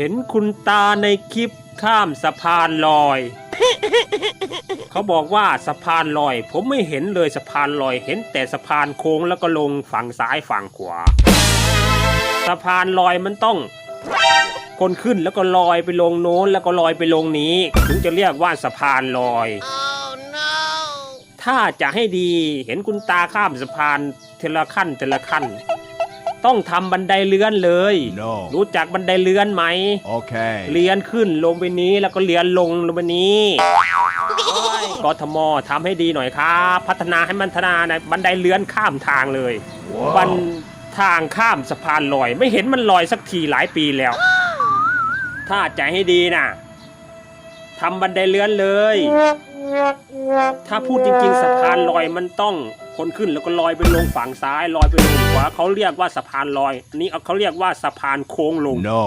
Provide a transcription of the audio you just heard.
เห็นคุณตาในคลิปข้ามสะพานลอย เขาบอกว่าสะพานลอย ผมไม่เห็นเลยสะพานลอย เห็นแต่สะพานโค้งแล้วก็ลงฝั่งซ้ายฝั่งขวา สะพานลอยมันต้องคนขึ้นแล้วก็ลอยไปลงโน้นแล้วก็ลอยไปลงนี้ ถึงจะเรียกว่าสะพานลอยถ้าจะให้ดีเห็นคุณตาข้ามสะพานเทละขั้นเทละขั้น ต้องทำบันไดเลื่อนเลย No. รู้จักบันไดเลื่อนไหม Okay. เลียนขึ้นลงไปนี้แล้วก็เลียนลงลงไปนี้กทมทำให้ดีหน่อยครับ พัฒนาให้มันพัฒนาในบันไดเลื่อนข้ามทางเลย Wow. บันทางข้ามสะพานลอย ไม่เห็นมันลอยสักทีหลายปีแล้ว ถ้าใจให้ดีนะทำบันไดเลื่อนเลยถ้าพูดจริง ๆ สะพานลอยมันต้องคนขึ้นแล้วก็ลอยไปลงฝั่งซ้ายลอยไปลงขวาเขาเรียกว่าสะพานลอยอันนี้เขาเรียกว่าสะพานโค้งลง No.